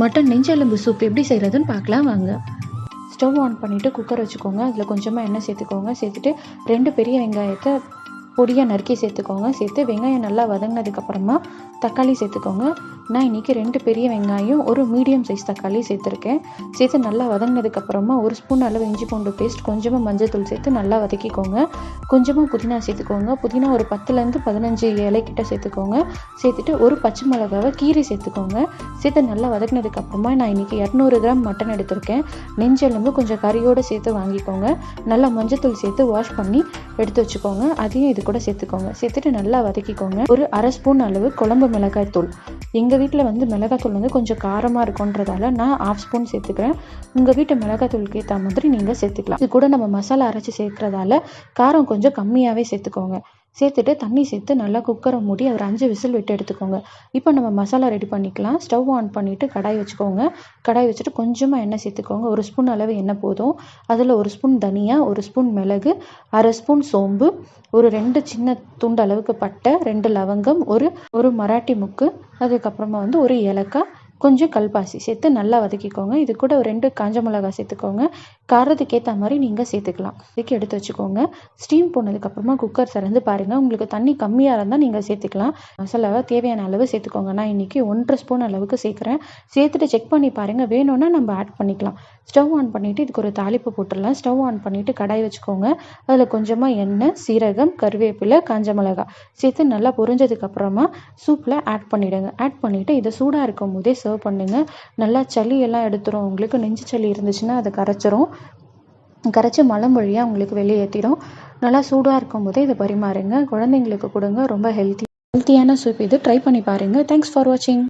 Mutton நெஞ்செலும்பு soup எப்படி செய்கிறதுன்னு பார்க்கலாம் வாங்க. ஸ்டவ் ஆன் பண்ணிவிட்டு குக்கர் வச்சுக்கோங்க. அதில் கொஞ்சமாக எண்ணெய் சேர்த்துக்கோங்க. சேர்த்துட்டு ரெண்டு பெரிய வெங்காயத்தை பொடியாக நறுக்கி சேர்த்துக்கோங்க. சேர்த்து வெங்காயம் நல்லா வதங்கினதுக்கப்புறமா தக்காளி சேர்த்துக்கோங்க. நான் இன்றைக்கி ரெண்டு பெரிய வெங்காயம் ஒரு மீடியம் சைஸ் தக்காளி சேர்த்துருக்கேன். சேர்த்து நல்லா வதங்கினதுக்கப்புறமா ஒரு ஸ்பூன் அளவு இஞ்சி பூண்டு பேஸ்ட் கொஞ்சமாக மஞ்சள்தூள் சேர்த்து நல்லா வதக்கிக்கோங்க. கொஞ்சமாக புதினா சேர்த்துக்கோங்க. புதினா ஒரு பத்துலேருந்து பதினஞ்சு இலைக்கிட்ட சேர்த்துக்கோங்க. சேர்த்துட்டு ஒரு பச்சை மிளகாவை கீரை சேர்த்துக்கோங்க. சேர்த்து நல்லா வதக்கினதுக்கப்புறமா நான் இன்றைக்கி இரநூறு கிராம் மட்டன் எடுத்திருக்கேன். நெஞ்செலும்பு கொஞ்சம் கறியோடு சேர்த்து வாங்கிக்கோங்க. நல்லா மஞ்சத்தூள் சேர்த்து வாஷ் பண்ணி எடுத்து வச்சுக்கோங்க. அதையும் இது கூட சேர்த்துக்கோங்க. சேர்த்துட்டு நல்லா வதக்கிக்கோங்க. ஒரு அரை ஸ்பூன் அளவு குழம்பு மிளகாய் தூள். எங்கள் வீட்டில் வந்து மிளகாத்தூள் வந்து கொஞ்சம் காரமாக இருக்குன்றதால நான் ஆஃப் ஸ்பூன் சேர்த்துக்கிறேன். உங்கள் வீட்டு மிளகாத்தூளுக்கு ஏற்ற மாதிரி நீங்கள் சேர்த்துக்கலாம். இது கூட நம்ம மசாலா அரைச்சி சேர்க்குறதால காரம் கொஞ்சம் கம்மியாகவே சேர்த்துக்கோங்க. சேர்த்துட்டு தண்ணி சேர்த்து நல்லா குக்கரை மூடி ஒரு அஞ்சு விசில் விட்டு எடுத்துக்கோங்க. இப்போ நம்ம மசாலா ரெடி பண்ணிக்கலாம். ஸ்டவ் ஆன் பண்ணிவிட்டு கடாய் வச்சுக்கோங்க. கடாய் வச்சுட்டு கொஞ்சமாக எண்ணெய் சேர்த்துக்கோங்க. ஒரு ஸ்பூன் அளவு எண்ணெய் போதும். அதில் ஒரு ஸ்பூன் தனியா ஒரு ஸ்பூன் மிளகு அரை ஸ்பூன் சோம்பு ஒரு ரெண்டு சின்ன துண்டு அளவுக்கு பட்டை ரெண்டு லவங்கம் ஒரு ஒரு மராட்டி முக்கு அதுக்கப்புறமா வந்து ஒரு ஏலக்காய் கொஞ்சம் கல்பாசி சேர்த்து நல்லா வதக்கிக்கோங்க. இது கூட ஒரு ரெண்டு காஞ்ச மிளகாய் சேர்த்துக்கோங்க. காரத்துக்கு ஏற்ற மாதிரி நீங்கள் சேர்த்துக்கலாம். இதுக்கு எடுத்து வச்சுக்கோங்க. ஸ்டீம் போனதுக்கப்புறமா குக்கர் திறந்து பாருங்கள் உங்களுக்கு தண்ணி கம்மியாக இருந்தால் நீங்கள் சேர்த்துக்கலாம். மசாலாவை தேவையான அளவு சேர்த்துக்கோங்க. நான் இன்றைக்கி ஒன்றரை ஸ்பூன் அளவுக்கு சேர்க்குறேன். சேர்த்துட்டு செக் பண்ணி பாருங்கள் வேணும்னா நம்ம ஆட் பண்ணிக்கலாம். ஸ்டவ் ஆன் பண்ணிவிட்டு இதுக்கு ஒரு தாளிப்பு போட்டுடலாம். ஸ்டவ் ஆன் பண்ணிவிட்டு கடாய் வச்சுக்கோங்க. அதில் கொஞ்சமாக எண்ணெய் சீரகம் கருவேப்பிலை காஞ்ச மிளகாய் சேர்த்து நல்லா பொரிஞ்சதுக்கப்புறமா சூப்பில் ஆட் பண்ணிவிடுங்க ஆட் பண்ணிவிட்டு இதை சூடாக இருக்கும் போதே சர்வ் பண்ணுங்கள் நல்லா சளி எல்லாம் எடுத்துரும். உங்களுக்கு நெஞ்சு சளி இருந்துச்சுன்னா அதை கரைச்சிரும். கரைச்சி மலம் வழியாக உங்களுக்கு வெளியேற்றிடும் நல்லா சூடாக இருக்கும் போதே இதை பரிமாறுங்க. குழந்தைங்களுக்கு கொடுங்க. ரொம்ப ஹெல்த்தி ஹெல்த்தியான சூப் இது. ட்ரை பண்ணி பாருங்கள் தேங்க்ஸ் ஃபார் வாட்சிங்